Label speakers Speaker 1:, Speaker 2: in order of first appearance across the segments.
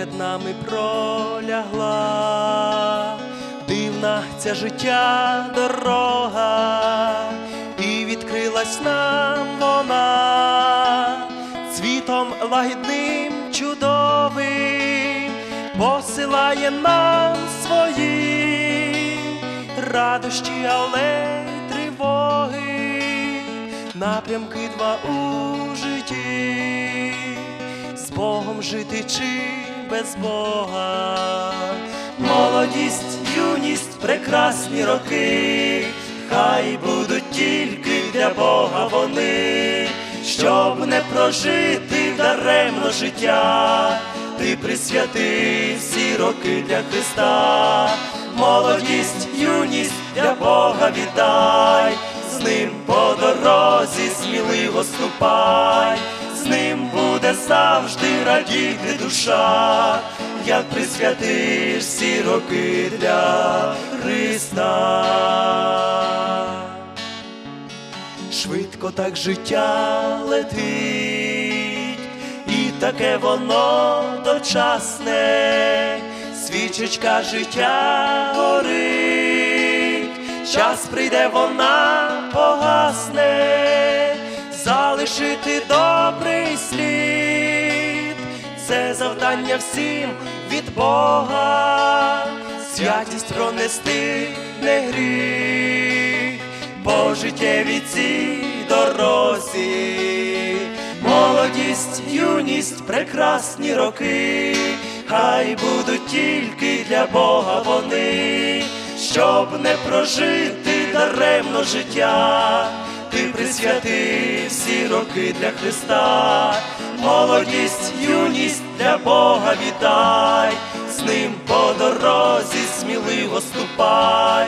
Speaker 1: перед нами пролягла, дивна ця життя дорога, і відкрилась нам вона цвітом лагідним чудовим, посилає нам свої радощі, але тривоги, напрямки два у житті, з Богом жити чи без Бога, молодість, юність, прекрасні роки, хай будуть тільки для Бога вони, щоб не прожити даремно життя, ти присвятив всі роки для Христа, молодість, юність для Бога віддай, з ним по дорозі сміливо ступай, з ним буде завжди радіти душа, як присвятиш всі роки для Христа. Швидко так життя летить, і таке воно дочасне, свічечка життя горить, час прийде, вона погасне, залишити добрий слід, це завдання всім від Бога, святість пронести не гріх по життєвій цій дорозі, молодість, юність, прекрасні роки, хай будуть тільки для Бога вони, щоб не прожити даремно життя, ти присвятив всі роки для Христа, молодість, юність для Бога віддай, з ним по дорозі сміливо ступай,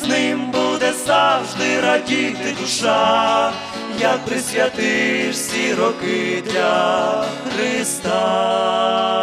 Speaker 1: з ним буде завжди радіти душа, як присвятиш всі роки для Христа.